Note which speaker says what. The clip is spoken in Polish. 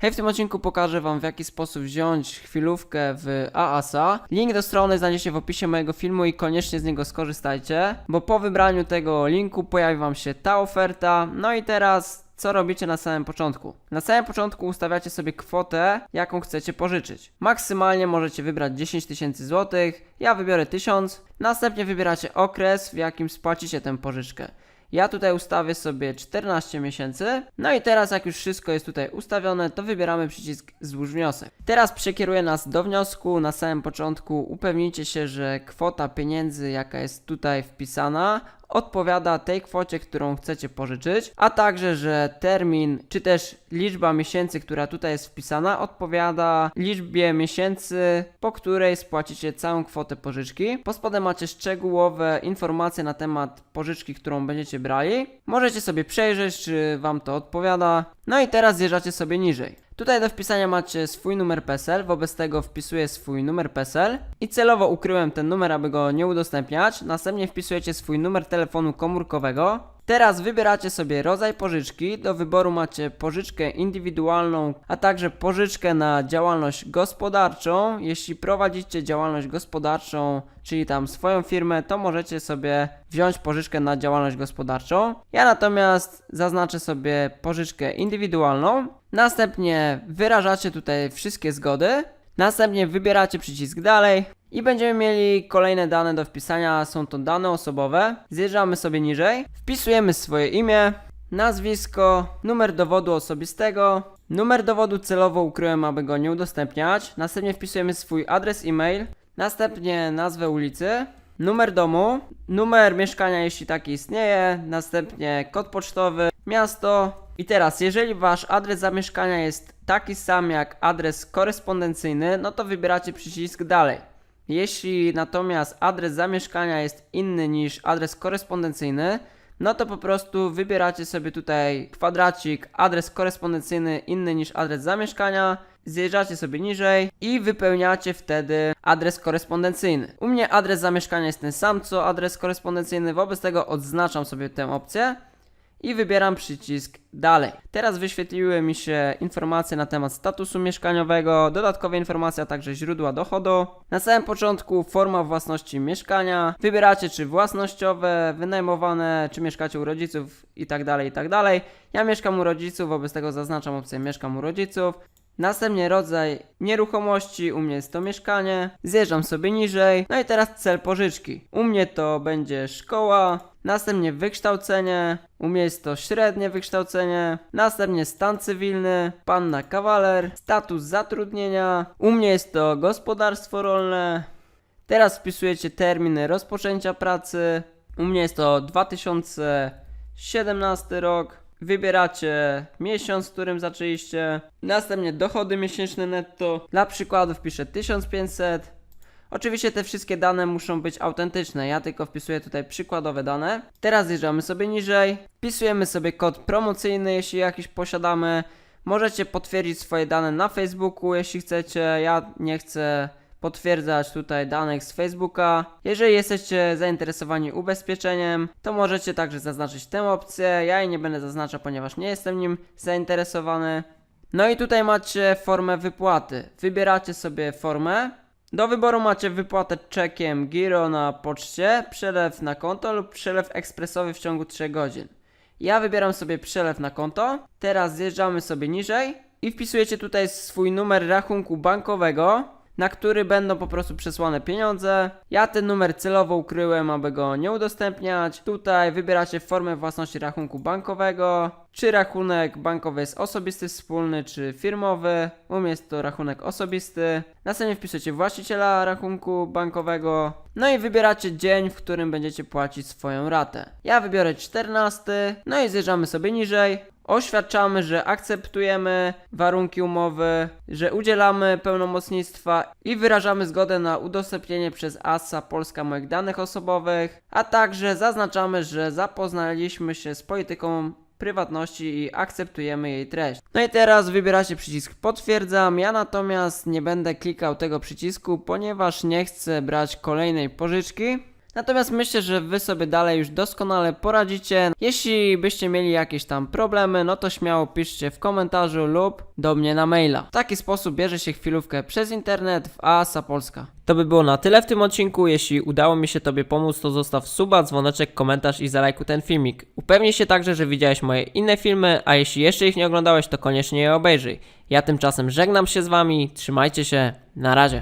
Speaker 1: Hej, w tym odcinku pokażę Wam w jaki sposób wziąć chwilówkę w AASA. Link do strony znajdziecie w opisie mojego filmu i koniecznie z niego skorzystajcie, bo po wybraniu tego linku pojawi Wam się ta oferta. No i teraz co robicie na samym początku? Na samym początku ustawiacie sobie kwotę, jaką chcecie pożyczyć. Maksymalnie możecie wybrać 10 tysięcy złotych, ja wybiorę 1000. Następnie wybieracie okres, w jakim spłacicie tę pożyczkę. Ja tutaj ustawię sobie 14 miesięcy. No i teraz jak już wszystko jest tutaj ustawione, to wybieramy przycisk złóż wniosek. Teraz przekieruje nas do wniosku. Na samym początku upewnijcie się, że kwota pieniędzy, jaka jest tutaj wpisana, odpowiada tej kwocie, którą chcecie pożyczyć, a także, że termin czy też liczba miesięcy, która tutaj jest wpisana, odpowiada liczbie miesięcy, po której spłacicie całą kwotę pożyczki. Po spodem macie szczegółowe informacje na temat pożyczki, którą będziecie brali. Możecie sobie przejrzeć, czy Wam to odpowiada. No i teraz zjeżdżacie sobie niżej. Tutaj do wpisania macie swój numer PESEL, wobec tego wpisuję swój numer PESEL i celowo ukryłem ten numer, aby go nie udostępniać. Następnie wpisujecie swój numer telefonu komórkowego. Teraz wybieracie sobie rodzaj pożyczki. Do wyboru macie pożyczkę indywidualną, a także pożyczkę na działalność gospodarczą. Jeśli prowadzicie działalność gospodarczą, czyli tam swoją firmę, to możecie sobie wziąć pożyczkę na działalność gospodarczą. Ja natomiast zaznaczę sobie pożyczkę indywidualną. Następnie wyrażacie tutaj wszystkie zgody. Następnie wybieracie przycisk dalej i będziemy mieli kolejne dane do wpisania. Są to dane osobowe. Zjeżdżamy sobie niżej. Wpisujemy swoje imię, nazwisko, numer dowodu osobistego. Numer dowodu celowo ukryłem, aby go nie udostępniać. Następnie wpisujemy swój adres e-mail. Następnie nazwę ulicy. Numer domu, numer mieszkania, jeśli taki istnieje, następnie kod pocztowy, miasto. I teraz, jeżeli wasz adres zamieszkania jest taki sam jak adres korespondencyjny, no to wybieracie przycisk dalej. Jeśli natomiast adres zamieszkania jest inny niż adres korespondencyjny, no to po prostu wybieracie sobie tutaj kwadracik adres korespondencyjny inny niż adres zamieszkania, zjeżdżacie sobie niżej i wypełniacie wtedy adres korespondencyjny. U mnie adres zamieszkania jest ten sam co adres korespondencyjny, wobec tego odznaczam sobie tę opcję i wybieram przycisk dalej. Teraz wyświetliły mi się informacje na temat statusu mieszkaniowego, dodatkowe informacje, a także źródła dochodu. Na samym początku forma własności mieszkania. Wybieracie czy własnościowe, wynajmowane, czy mieszkacie u rodziców i tak dalej, i tak. Ja mieszkam u rodziców, wobec tego zaznaczam opcję mieszkam u rodziców. Następnie rodzaj nieruchomości, u mnie jest to mieszkanie. Zjeżdżam sobie niżej. No i teraz cel pożyczki. U mnie to będzie szkoła, następnie wykształcenie, u mnie jest to średnie wykształcenie, następnie stan cywilny, panna kawaler, status zatrudnienia, u mnie jest to gospodarstwo rolne. Teraz wpisujecie terminy rozpoczęcia pracy. U mnie jest to 2017 rok. Wybieracie miesiąc, w którym zaczęliście. Następnie dochody miesięczne netto. Dla przykładu wpiszę 1500. Oczywiście te wszystkie dane muszą być autentyczne. Ja tylko wpisuję tutaj przykładowe dane. Teraz zjeżdżamy sobie niżej. Wpisujemy sobie kod promocyjny, jeśli jakiś posiadamy. Możecie potwierdzić swoje dane na Facebooku, jeśli chcecie. Ja nie chcę potwierdzać tutaj danych z Facebooka. Jeżeli jesteście zainteresowani ubezpieczeniem, to możecie także zaznaczyć tę opcję. Ja jej nie będę zaznaczał, ponieważ nie jestem nim zainteresowany. No i tutaj macie formę wypłaty. Wybieracie sobie formę. Do wyboru macie wypłatę czekiem giro na poczcie, przelew na konto lub przelew ekspresowy w ciągu 3 godzin. Ja wybieram sobie przelew na konto. Teraz zjeżdżamy sobie niżej i wpisujecie tutaj swój numer rachunku bankowego, na który będą po prostu przesłane pieniądze. Ja ten numer celowo ukryłem, aby go nie udostępniać. Tutaj wybieracie formę własności rachunku bankowego, czy rachunek bankowy jest osobisty, wspólny czy firmowy. U mnie jest to rachunek osobisty. Następnie wpisujecie właściciela rachunku bankowego. No i wybieracie dzień, w którym będziecie płacić swoją ratę. Ja wybiorę 14. No i zjeżdżamy sobie niżej. Oświadczamy, że akceptujemy warunki umowy, że udzielamy pełnomocnictwa i wyrażamy zgodę na udostępnienie przez ASA Polska moich danych osobowych, a także zaznaczamy, że zapoznaliśmy się z polityką prywatności i akceptujemy jej treść. No i teraz wybieracie przycisk potwierdzam. Ja natomiast nie będę klikał tego przycisku, ponieważ nie chcę brać kolejnej pożyczki. Natomiast myślę, że wy sobie dalej już doskonale poradzicie. Jeśli byście mieli jakieś tam problemy, no to śmiało piszcie w komentarzu lub do mnie na maila. W taki sposób bierze się chwilówkę przez internet w ASA Polska. To by było na tyle w tym odcinku. Jeśli udało mi się Tobie pomóc, to zostaw suba, dzwoneczek, komentarz i zalajkuj ten filmik. Upewnij się także, że widziałeś moje inne filmy, a jeśli jeszcze ich nie oglądałeś, to koniecznie je obejrzyj. Ja tymczasem żegnam się z Wami, trzymajcie się, na razie.